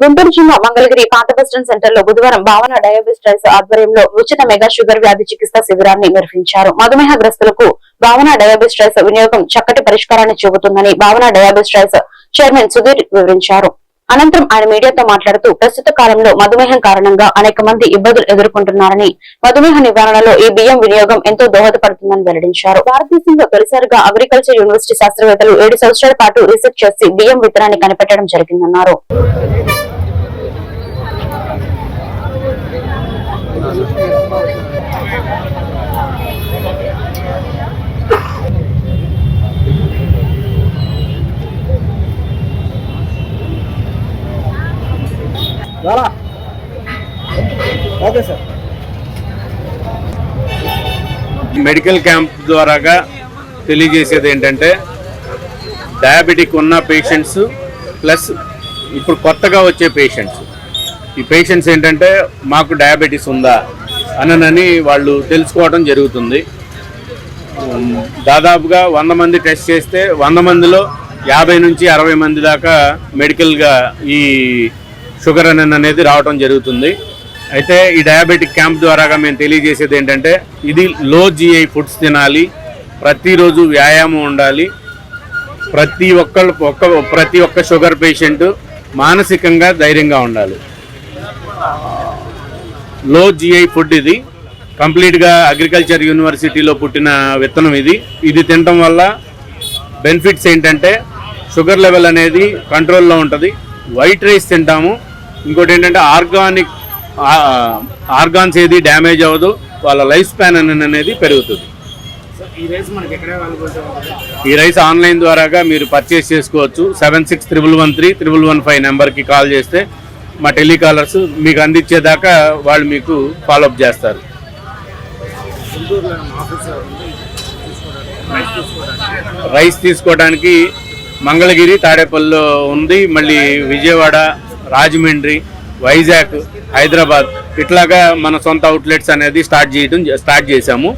గుంటూరు జిల్లా మంగళగిరి పాత బస్టాండ్ సెంటర్లో బుధవారం భావన డయాబెటిస్ ఆధ్వర్యంలో ఉచిత మెగా షుగర్ వ్యాధి చికిత్స శిబిరాన్ని నిర్వహించారు. మధుమేహ గ్రస్తులకు భావన డయాబెటిస్ వినియోగం చక్కటి పరిష్కారాన్ని చూపుతుందని భావన డయాబెటిస్ చైర్మన్ సుధీర్ వివరించారు. అనంతరం ఆయన మీడియాతో మాట్లాడుతూ ప్రస్తుత కాలంలో మధుమేహం కారణంగా అనేక మంది ఇబ్బందులు ఎదుర్కొంటున్నారని మధుమేహ నివారణలో ఈ బియ్యం వినియోగం ఎంతో దోహదపడుతుందని వెల్లడించారు. భారతదేశంలో తొలిసారిగా అగ్రికల్చర్ యూనివర్సిటీ శాస్త్రవేత్తలు ఏడు సంవత్సరాల పాటు రీసెర్చ్ చేసి బియ్యం విత్తనాన్ని కనిపెట్టడం జరిగిందన్నారు. రాలా. Okay sir. మెడికల్ క్యాంప్ ద్వారాగా తెలియజేసేది ఏంటంటే డయాబెటిక్ ఉన్న పేషెంట్స్ ప్లస్ ఇప్పుడు కొత్తగా వచ్చే పేషెంట్స్ ఈ పేషెంట్స్ ఏంటంటే మాకు డయాబెటీస్ ఉందా? అననని వాళ్ళు తెలుసుకోవడం జరుగుతుంది. దాదాపుగా వంద మంది టెస్ట్ చేస్తే వంద మందిలో యాభై నుంచి అరవై మంది దాకా మెడికల్గా ఈ షుగర్ అనన్ అనేది రావడం జరుగుతుంది. అయితే ఈ డయాబెటిక్ క్యాంప్ ద్వారాగా మేము తెలియజేసేది ఏంటంటే ఇది లో జీఐ ఫుడ్స్ తినాలి ప్రతిరోజు వ్యాయామం ఉండాలి. ప్రతి ఒక్కళ్ళు ఒక్క ప్రతి ఒక్క షుగర్ పేషెంట్ మానసికంగా ధైర్యంగా ఉండాలి. లో జిఐ ఫుడ్ ఇది. కంప్లీట్గా అగ్రికల్చర్ యూనివర్సిటీలో పుట్టిన విత్తనం ఇది. ఇది తినటం వల్ల బెనిఫిట్స్ ఏంటంటే షుగర్ లెవెల్ అనేది కంట్రోల్లో ఉంటుంది. వైట్ రైస్ తింటాము. ఇంకోటి ఏంటంటే ఆర్గానిక్ ఆర్గాన్స్ ఏది డ్యామేజ్ అవ్వదు. వాళ్ళ లైఫ్ స్పాన్ అనేది పెరుగుతుంది. ఈ రైస్ ఆన్లైన్ ద్వారాగా మీరు పర్చేస్ చేసుకోవచ్చు. Seven six triple one three triple one five నెంబర్కి కాల్ చేస్తే మా టెలికాలర్స్ మీకు అందించేదాకా వాళ్ళు మీకు ఫాలోఅప్ చేస్తారు. రైస్ తీసుకోవడానికి రైస్ తీసుకోవడానికి మంగళగిరి తాడేపల్లిలో ఉంది మళ్ళీ విజయవాడ రాజమండ్రి వైజాగ్ హైదరాబాద్. ఇట్లాగా మన సొంత అవుట్లెట్స్ అనేది స్టార్ట్ చేయడం స్టార్ట్ చేశాము.